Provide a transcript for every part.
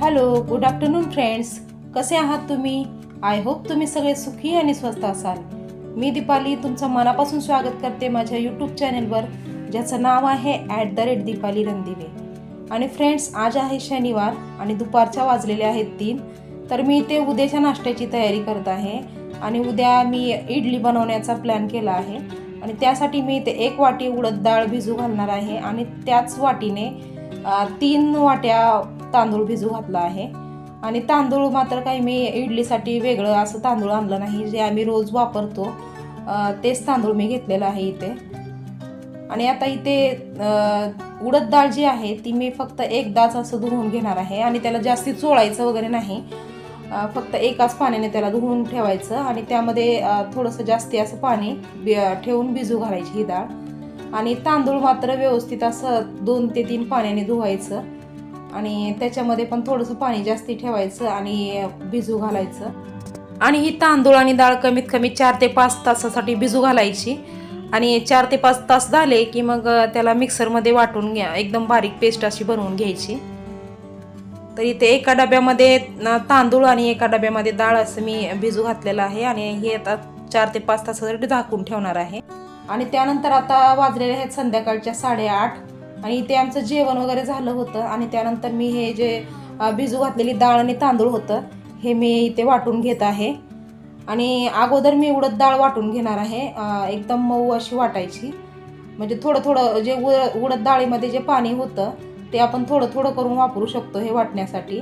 Hello good afternoon friends कसे आहात तुम्ही? आय होप तुम्ही सगळे सुखी आणि स्वस्त असाल. मी दीपाली तुमचं मनापासून स्वागत करते माझ्या यूट्यूब चॅनेलवर ज्याचं नाव आहे at the rate Deepali Randive आणि फ्रेंड्स आज आहे शनिवार आणि दुपारच्या वाजलेले आहेत तीन. तर मी इथे उद्याच्या नाश्त्याची तयारी करत आहे आणि उद्या मी इडली बनवण्याचा प्लॅन केला आहे. आणि त्यासाठी मी इथे एक वाटी उडद डाळ भिजू घालणार आहे. आणि त्याच वाटीने तीन वाट्या तांदूळ भिजू घातला आहे. आणि तांदूळ मात्र काही मी इडलीसाठी वेगळं असं तांदूळ आणलं नाही जे आम्ही रोज वापरतो तेच तांदूळ मी घेतलेलं आहे इथे. आणि आता इथे उडद डाळ जी आहे ती मी फक्त एकदाच असं धुवून घेणार आहे. आणि त्याला जास्ती चोळायचं वगैरे नाही. फक्त एकाच पाण्याने त्याला धुवून ठेवायचं. आणि त्यामध्ये थोडंसं जास्ती असं पाणी ठेवून भिजू घालायची ही डाळ. आणि तांदूळ मात्र व्यवस्थित असं दोन ते तीन पाण्याने धुवायचं. आणि त्याच्यामध्ये पण थोडंसं पाणी जास्ती ठेवायचं आणि भिजू घालायचं. आणि ही तांदूळ आणि डाळ कमीत कमी चार ते पाच तासासाठी भिजू घालायची. आणि चार ते पाच तास झाले की मग त्याला मिक्सरमध्ये वाटून घ्या एकदम बारीक पेस्ट अशी बनवून घ्यायची. तर इथे एका डब्यामध्ये तांदूळ आणि एका डब्यामध्ये डाळ असं मी भिजू घातलेलं आहे आणि हे आता चार ते पाच तासासाठी झाकून ठेवणार आहे. आणि त्यानंतर आता वाजलेले आहेत संध्याकाळच्या साडेआठ. आणि इथे आमचं जेवण वगैरे झालं होतं आणि त्यानंतर मी हे जे भिजू घातलेली डाळ आणि तांदूळ होतं हे मी इथे वाटून घेत आहे. आणि अगोदर मी उडद डाळ वाटून घेणार आहे एकदम मऊ अशी वाटायची. म्हणजे थोडं थोडं जे उ उडद डाळीमध्ये जे पाणी होतं ते आपण थोडं थोडं करून वापरू शकतो हे वाटण्यासाठी.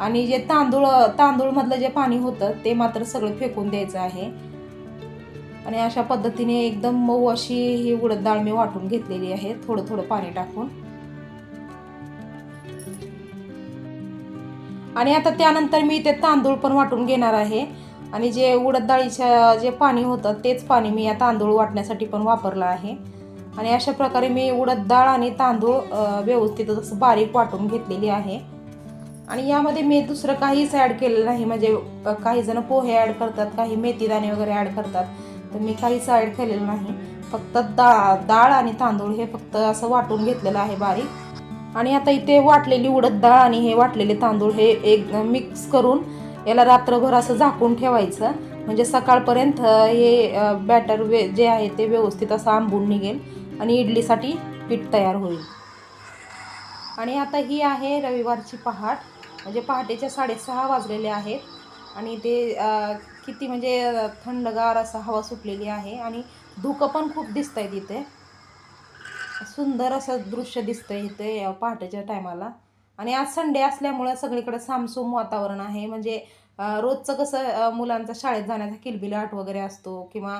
आणि जे तांदूळ तांदूळमधलं जे पाणी होतं ते मात्र सगळं फेकून द्यायचं आहे. आणि अशा पद्धतीने एकदम मऊ अशी ही उडद डाळ मी वाटून घेतलेली आहे. थोडं थोडं पाणी टाकून. आणि आता त्यानंतर मी ते तांदूळ पण वाटून घेणार आहे. आणि जे उडद डाळीच्या जे पाणी होतं तेच पाणी मी या तांदूळ वाटण्यासाठी पण वापरलं आहे. आणि अशा प्रकारे मी उडद डाळ आणि तांदूळ व्यवस्थित असं बारीक वाटून घेतलेली आहे. आणि यामध्ये मी दुसरं काहीच ॲड केलेलं नाही. म्हणजे काही जण पोहे ॲड करतात काही मेथीदाणे वगैरे ॲड करतात. तर मी काही साईड केलेलं नाही. फक्त दा डाळ आणि तांदूळ हे फक्त असं वाटून घेतलेलं आहे बारीक. आणि आता इथे वाटलेली उडद डाळ आणि हे वाटलेले तांदूळ हे एक मिक्स करून याला रात्रभर असं झाकून ठेवायचं. म्हणजे सकाळपर्यंत हे बॅटर वे जे आहे ते व्यवस्थित असं आंबून निघेल आणि इडलीसाठी पीठ तयार होईल. आणि आता ही आहे रविवारची पहाट. म्हणजे पहाटेच्या साडेसहा वाजलेले आहेत. आणि ते किती म्हणजे थंडगार असं हवा सुटलेली आहे आणि धुकं पण खूप दिसत आहे तिथे. सुंदर असं दृश्य दिसतंय इथे पहाटेच्या टायमाला. आणि आज संडे असल्यामुळं सगळीकडे सामसूम वातावरण आहे. म्हणजे रोजचं कसं मुलांचा शाळेत जाण्याचा किलबिलाट वगैरे असतो किंवा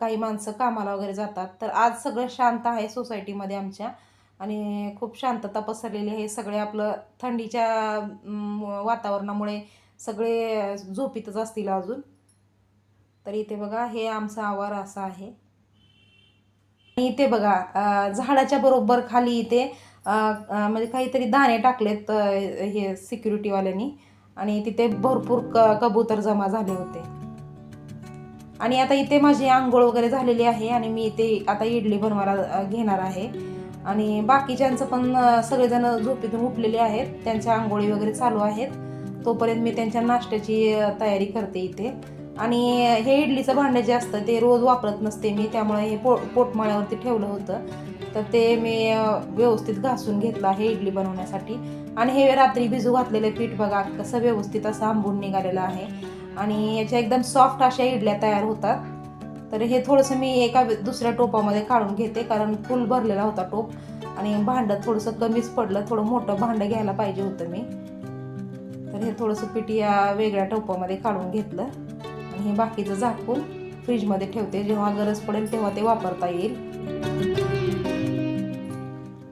काही माणसं कामाला वगैरे जातात तर आज सगळं शांत आहे सोसायटीमध्ये आमच्या. आणि खूप शांतता पसरलेली आहे. सगळे आपलं थंडीच्या वातावरणामुळे सगळे झोपीतच असतील अजून. तर इथे बघा हे आमचा आवार असा आहे. आणि इथे बघा झाडाच्या बरोबर खाली इथे म्हणजे काहीतरी दाणे टाकलेत हे सिक्युरिटीवाल्यांनी. आणि तिथे भरपूर क कबूतर जमा झाले होते. आणि आता इथे माझी आंघोळ वगैरे झालेली आहे आणि मी इथे आता इडली बनवायला घेणार आहे. आणि बाकीच्यांचं पण सगळेजण झोपेतून उठलेले आहेत. त्यांच्या आंघोळी वगैरे चालू आहेत. तोपर्यंत मी त्यांच्या नाश्त्याची तयारी करते इथे. आणि हे इडलीचं भांडं जे असतं ते रोज वापरत नसते मी. त्यामुळे हे पो पोटमाळ्यावरती ठेवलं होतं. तर ते मी व्यवस्थित घासून घेतलं आहे इडली बनवण्यासाठी. आणि हे रात्री भिजू घातलेलं पीठ बघा कसं व्यवस्थित असं आंबून निघालेलं आहे. आणि याच्या एकदम सॉफ्ट अशा इडल्या तयार होतात. तर हे थोडंसं मी एका दुसऱ्या टोपामध्ये काढून घेते कारण फुल भरलेला होता टोप. आणि भांडं थोडंसं कमीच पडलं थोडं मोठं भांडं घ्यायला पाहिजे होतं मी. तर हे थोडंसं पीठ या वेगळ्या टोपामध्ये काढून घेतलं. हे बाकीचं झाकून फ्रीजमध्ये ठेवते. जेव्हा गरज पडेल तेव्हा ते वापरता येईल.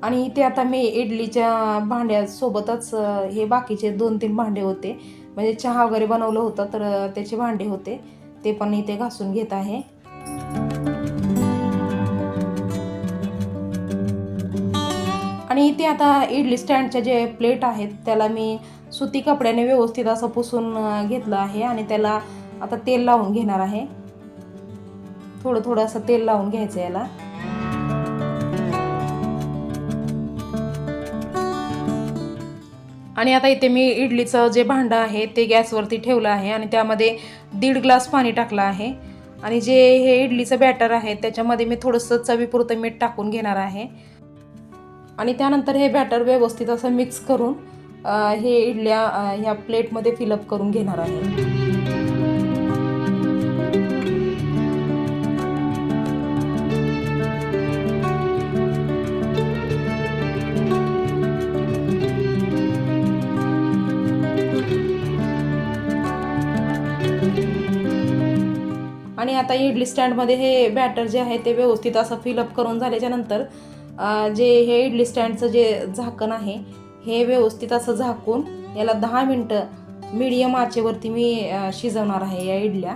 आणि इथे आता मी इडलीच्या भांड्यासोबतच हे बाकीचे दोन तीन भांडे होते. म्हणजे चहा वगैरे बनवलं होतं तर त्याचे भांडे होते. ते पण इथे घासून घेत आहे. आणि इथे आता इडली स्टँडचे जे प्लेट आहेत त्याला मी सुती कपड्याने व्यवस्थित असं पुसून घेतलं आहे. आणि त्याला आता तेल लावून घेणार आहे. थोडं थोडं असं तेल लावून घ्यायचं याला. आणि आता इथे मी इडलीचं जे भांडं आहे ते गॅसवरती ठेवलं आहे आणि त्यामध्ये दीड ग्लास पाणी टाकलं आहे. आणि जे हे इडलीचं बॅटर आहे त्याच्यामध्ये मी थोडंसं चवीपुरतं मीठ टाकून घेणार आहे. आणि त्यानंतर हे बॅटर व्यवस्थित असं मिक्स करून हे इडल्या ह्या प्लेटमध्ये फिलअप करून घेणार आहे. आणि आता इडली स्टँडमध्ये हे बॅटर जे आहे ते व्यवस्थित असं फिलअप करून झाल्याच्यानंतर जे हे इडली स्टँडचं जे झाकण आहे हे व्यवस्थित असं झाकून याला दहा मिनटं मीडियम आचेवरती मी शिजवणार आहे या इडल्या.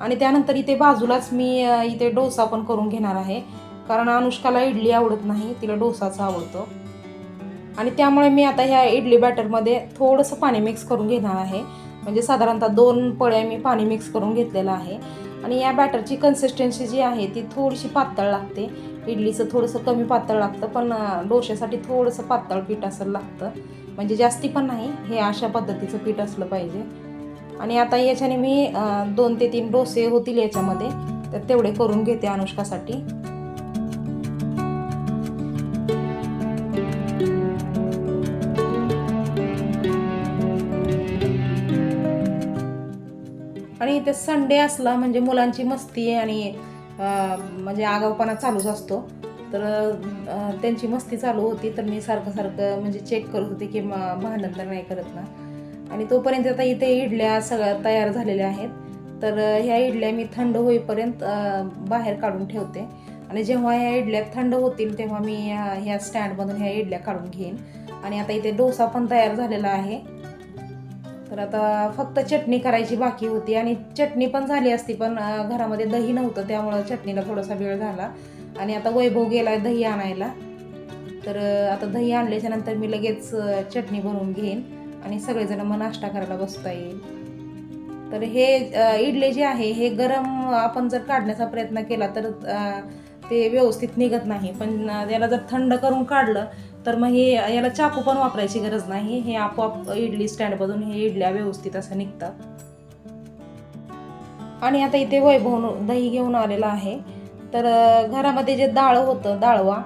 आणि त्यानंतर इथे बाजूलाच मी इथे डोसा पण करून घेणार आहे कारण अनुष्काला इडली आवडत नाही तिला डोसाच आवडतो. आणि त्यामुळे मी आता ह्या इडली बॅटरमध्ये थोडंसं पाणी मिक्स करून घेणार आहे. म्हणजे साधारणतः दोन पळ्या मी पाणी मिक्स करून घेतलेलं आहे. आणि या बॅटरची कन्सिस्टन्सी जी आहे ती थोडीशी पातळ लागते. इडलीचं थोडंसं कमी पातळ लागतं पण डोश्यासाठी थोडंसं पातळ पीठ असं लागतं. म्हणजे जास्ती पण नाही हे अशा पद्धतीचं पीठ असलं पाहिजे. आणि आता याच्याने मी दोन ते तीन डोसे होतील याच्यामध्ये तर तेवढे करून घेते अनुष्कासाठी. आणि इथे संडे असला म्हणजे मुलांची मस्ती आणि म्हणजे आगाऊपणा चालूच असतो. तर त्यांची मस्ती चालू होती तर मी सारखं सारखं म्हणजे चेक करत होते की म- भांडण तर नाही करत ना. आणि तोपर्यंत आता इथे इडल्या सगळ्या तयार झालेल्या आहेत. तर ह्या इडल्या मी थंड होईपर्यंत बाहेर काढून ठेवते. आणि जेव्हा ह्या इडल्या थंड होतील तेव्हा मी ह्या ह्या स्टँडमधून ह्या इडल्या काढून घेईन. आणि आता इथे डोसा पण तयार झालेला आहे. तर आता फक्त चटणी करायची बाकी होती आणि चटणी पण झाली असती पण घरामध्ये दही नव्हतं त्यामुळं चटणीला थोडासा वेळ झाला. आणि आता वैभव गेला दही आणायला. तर आता दही आणल्याच्या नंतर मी लगेच चटणी बनवून घेईन आणि सगळेजण मग नाश्ता करायला बसता येईल. तर हे इडले जे आहे हे गरम आपण जर काढण्याचा प्रयत्न केला तर ते व्यवस्थित निघत नाही. पण त्याला याला जर थंड करून काढलं तर मग हे याला चाकू पण वापरायची गरज नाही. हे आपोआप इडली स्टँडमधून हे इडल्या व्यवस्थित असं निघतात आणि आता इथे वैभव दही घेऊन आलेला आहे. तर घरामध्ये जे डाळ होतं डाळवा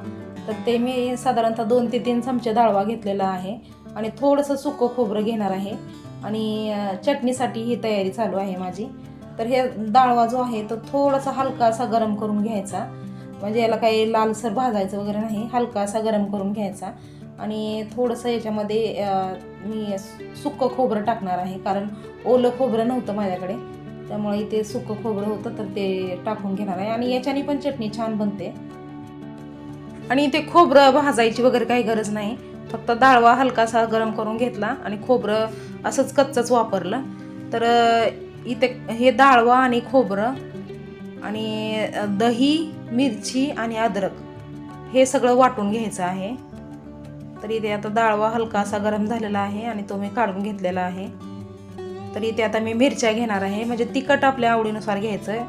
तर ते मी साधारणतः दोन ते तीन चमचे डाळवा घेतलेला आहे. आणि थोडंसं सुकं खोबरं घेणार आहे. आणि चटणीसाठी ही तयारी चालू आहे माझी. तर हे डाळवा जो आहे तो थोडासा हलका असा गरम करून घ्यायचा. म्हणजे याला काही लालसर भाजायचं वगैरे नाही हलका असा गरम करून घ्यायचा. आणि थोडंसं याच्यामध्ये मी सुक्कं खोबरं टाकणार आहे कारण ओलं खोबरं नव्हतं माझ्याकडे. त्यामुळे इथे सुकं खोबरं होतं तर ते टाकून घेणार आहे. आणि याच्याने पण चटणी छान बनते. आणि इथे खोबरं भाजायची वगैरे काही गरज नाही. फक्त डाळवा हलकासा गरम करून घेतला आणि खोबरं असंच कच्चंच वापरलं. तर इथे हे डाळवा आणि खोबरं आणि दही मिरची आणि अद्रक हे सगळं वाटून घ्यायचं आहे. तर इथे आता डाळवा हलका असा गरम झालेला आहे आणि तो मी काढून घेतलेला आहे. तर इथे आता मी मिरच्या घेणार आहे. म्हणजे तिखट आपल्या आवडीनुसार घ्यायचं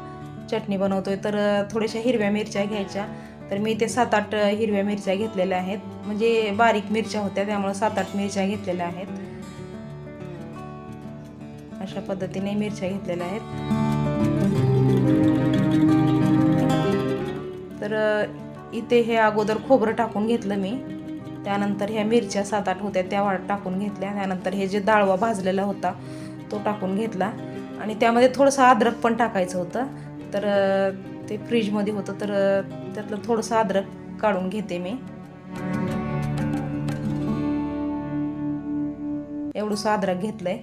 चटणी बनवतोय तर थोड्याशा हिरव्या मिरच्या घ्यायच्या. तर मी इथे सात आठ हिरव्या मिरच्या घेतलेल्या आहेत. म्हणजे बारीक मिरच्या होत्या त्यामुळे सात आठ मिरच्या घेतलेल्या आहेत. अशा पद्धतीने मिरच्या घेतलेल्या आहेत. इथे हे अगोदर खोबरं टाकून घेतलं मी. त्यानंतर ह्या मिरच्या सात आठ होत्या त्या वाट टाकून घेतल्या. त्यानंतर हे जे डाळवा भाजलेला होता तो टाकून घेतला. आणि त्यामध्ये थोडंसं अद्रक पण टाकायचं होतं. तर ते फ्रीजमध्ये होतं तर त्यातलं थोडंसं अद्रक काढून घेते मी. एवढंसं अद्रक घेतलंय.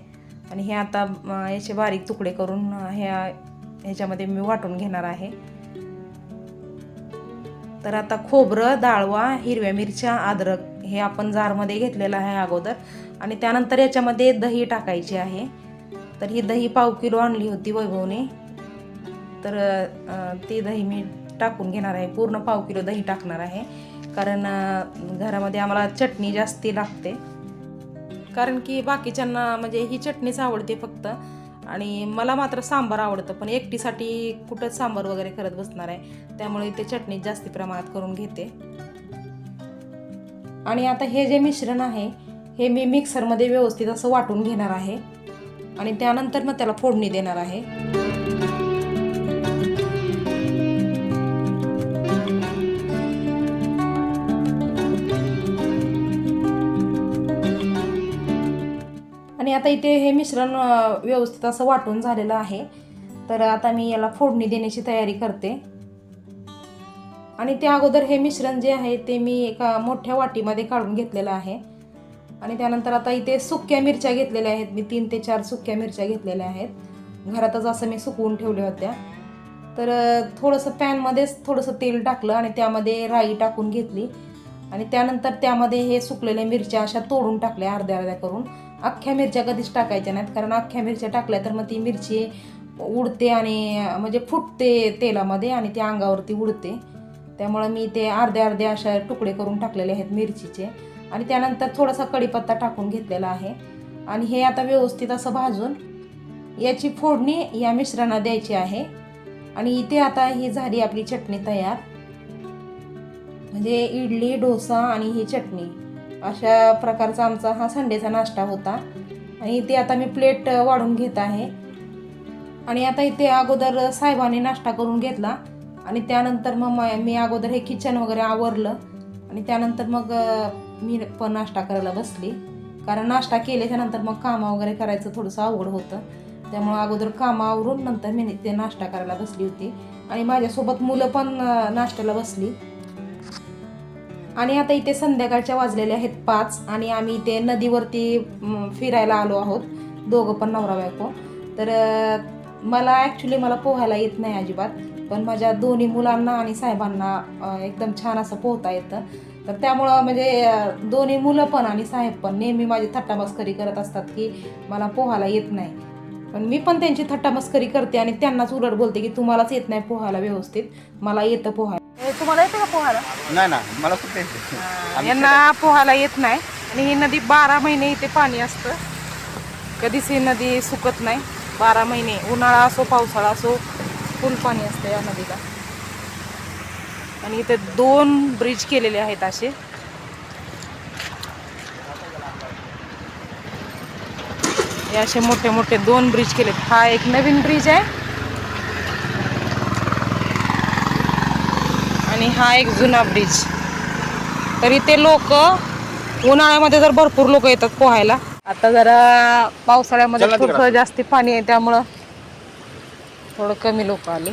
आणि हे आता याचे बारीक तुकडे करून ह्या ह्याच्यामध्ये मी वाटून घेणार आहे. तर आता खोबरं डाळवा हिरव्या मिरच्या अद्रक हे आपण जारमध्ये घेतलेलं आहे अगोदर. आणि त्यानंतर याच्यामध्ये दही टाकायची आहे. तर ही दही पाव किलो आणली होती वैभवने. तर ती दही मी टाकून घेणार आहे. पूर्ण पाव किलो दही टाकणार आहे. कारण घरामध्ये आम्हाला चटणी जास्ती लागते. कारण की बाकीच्यांना म्हणजे ही चटणीच आवडते फक्त. आणि मला मात्र सांबार आवडतं पण एकटीसाठी कुठंच सांबार वगैरे करत बसणार आहे. त्यामुळे ते चटणी जास्ती प्रमाणात करून घेते. आणि आता हे जे मिश्रण आहे हे मी मिक्सरमध्ये व्यवस्थित असं वाटून घेणार आहे. आणि त्यानंतर मग त्याला फोडणी देणार आहे. आणि आता इथे हे मिश्रण व्यवस्थित असं वाटून झालेलं आहे. तर आता मी याला फोडणी देण्याची तयारी करते. आणि त्या अगोदर हे मिश्रण जे आहे ते मी एका मोठ्या वाटीमध्ये काढून घेतलेलं आहे. आणि त्यानंतर आता इथे सुक्या मिरच्या घेतलेल्या आहेत. मी तीन ते चार सुक्या मिरच्या घेतलेल्या आहेत. घरातच असं मी सुकवून ठेवल्या होत्या. तर थोडंसं पॅनमध्येच थोडंसं तेल टाकलं आणि त्यामध्ये राई टाकून घेतली. आणि त्यानंतर त्यामध्ये हे सुकलेल्या मिरच्या अशा तोडून टाकल्या अर्ध्या अर्ध्या करून. अख्ख्या मिरच्या कधीच टाकायच्या नाहीत कारण अख्ख्या मिरच्या टाकल्या तर मग ती मिरची उडते आणि म्हणजे फुटते तेलामध्ये आणि ती अंगावरती उडते. त्यामुळं मी ते अर्ध्या अर्धे अशा तुकडे करून टाकलेले आहेत मिरचीचे. आणि त्यानंतर थोडासा कढीपत्ता टाकून घेतलेला आहे. आणि हे आता व्यवस्थित असं भाजून याची फोडणी या मिश्रणात द्यायची आहे. आणि इथे आता ही झाली आपली चटणी तयार. म्हणजे इडली डोसा आणि ही चटणी. अशा प्रकारचा आमचा हा संडेचा नाश्ता होता. आणि इथे आता मी प्लेट वाढून घेत आहे. आणि आता इथे अगोदर साहेबांनी नाश्ता करून घेतला. आणि त्यानंतर मग मी अगोदर हे किचन वगैरे आवरलं. आणि त्यानंतर मग मी पण नाश्ता करायला बसली. कारण नाश्ता केल्याच्यानंतर मग कामं वगैरे करायचं थोडंसं अवघड होतं. त्यामुळं अगोदर कामं आवरून नंतर मी ते नाश्ता करायला बसली होती. आणि माझ्यासोबत मुलं पण नाश्त्याला बसली. आणि आता इथे संध्याकाळच्या वाजलेल्या आहेत पाच आणि आम्ही इथे नदीवरती फिरायला आलो आहोत. दोघं पण नवरा बायको. तर मला ॲक्च्युली मला पोहायला येत नाही अजिबात पण माझ्या दोन्ही मुलांना आणि साहेबांना एकदम छान असं पोहता येतं. तर त्यामुळं म्हणजे दोन्ही मुलं पण आणि साहेब पण नेहमी माझी थट्टामस्करी करत असतात की मला पोहायला येत नाही. पण मी पण त्यांची थट्टामस्करी करते आणि त्यांनाच उलट बोलते की तुम्हालाच येत नाही पोहायला व्यवस्थित. मला येतं पोहायला. तुम्हाला येतं का पोहायला? नाही ना मला कुठे येते? यांना पोहायला येत नाही. आणि ही नदी बारा महिने इथे पाणी असतं. कधीच ही नदी सुकत नाही. बारा महिने उन्हाळा असो पावसाळा असो फुल पाणी असतं या नदीला. आणि इथे दोन ब्रिज केलेले आहेत असे. हे असे मोठे मोठे दोन ब्रिज केलेत. हा एक नवीन ब्रिज आहे. हा एक जुना ब्रिज तरी ते लोक उन्हाळ्यामध्ये तर भरपूर लोक येतात पोहायला आता जरा पावसाळ्यामध्ये. थोडं जास्ती पाणी आहे त्यामुळं थोडं कमी लोक आले.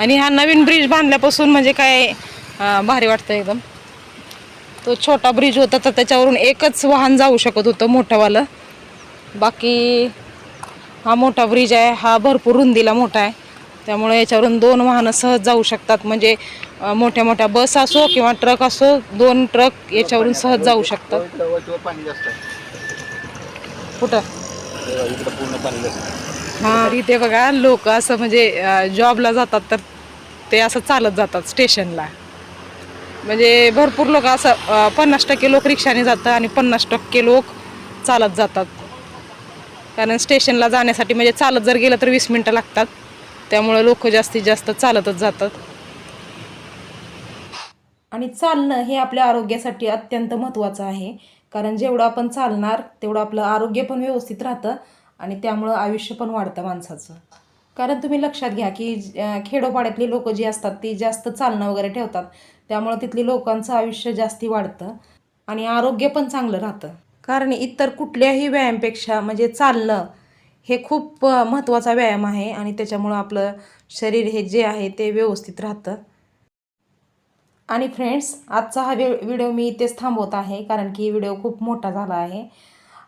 आणि हा नवीन ब्रिज बांधल्यापासून म्हणजे काय भारी वाटतं एकदम. तो छोटा ब्रिज होता तर त्याच्यावरून एकच वाहन जाऊ शकत होतं मोठंवालं. बाकी हा मोठा ब्रिज आहे हा भरपूर रुंदीला मोठा आहे. त्यामुळे याच्यावरून दोन वाहनं सहज जाऊ शकतात. म्हणजे मोठ्या मोठ्या बस असो किंवा ट्रक असो दोन ट्रक याच्यावरून सहज जाऊ शकतात. कुठं? हां हा इथे बघा लोक असं म्हणजे जॉबला जातात तर ते असं चालत जातात स्टेशनला. म्हणजे भरपूर लोक असं पन्नास टक्के लोक रिक्षाने जातात आणि पन्नास टक्के लोक चालत जातात. कारण स्टेशनला जाण्यासाठी म्हणजे चालत जर गेलं तर वीस मिनटं लागतात. त्यामुळे लोक जास्तीत जास्त चालतच जातात. आणि चालणं हे आपल्या आरोग्यासाठी अत्यंत महत्त्वाचं आहे. कारण जेवढं आपण चालणार तेवढं आपलं आरोग्य पण व्यवस्थित राहतं आणि त्यामुळं आयुष्य पण वाढतं माणसाचं. कारण तुम्ही लक्षात घ्या की खेडोपाड्यातली लोक जी असतात ती जास्त चालणं वगैरे ठेवतात. त्यामुळं तिथली लोकांचं आयुष्य जास्ती वाढतं आणि आरोग्य पण चांगलं राहतं. कारण इतर कुठल्याही व्यायामपेक्षा म्हणजे चालणं हे खूप महत्त्वाचा व्यायाम आहे आणि त्याच्यामुळं आपलं शरीर हे जे आहे ते व्यवस्थित राहतं. आणि फ्रेंड्स आजचा हा व्हि व्हिडिओ मी इथेच थांबवत आहे कारण की व्हिडिओ खूप मोठा झाला आहे.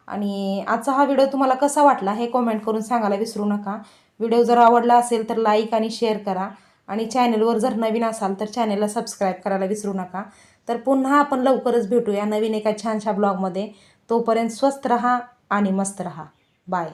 आणि आजचा हा व्हिडिओ तुम्हाला कसा वाटला हे कॉमेंट करून सांगायला विसरू नका. व्हिडिओ जर आवडला असेल तर लाईक आणि शेअर करा. आणि चॅनलवर जर नवीन असाल तर चॅनलला सबस्क्राईब करायला विसरू नका. तर पुन्हा आपण लवकरच भेटूया नवीन एका छानशा ब्लॉगमध्ये. तोपर्यंत स्वस्त रहा आणि मस्त रहा. बाय.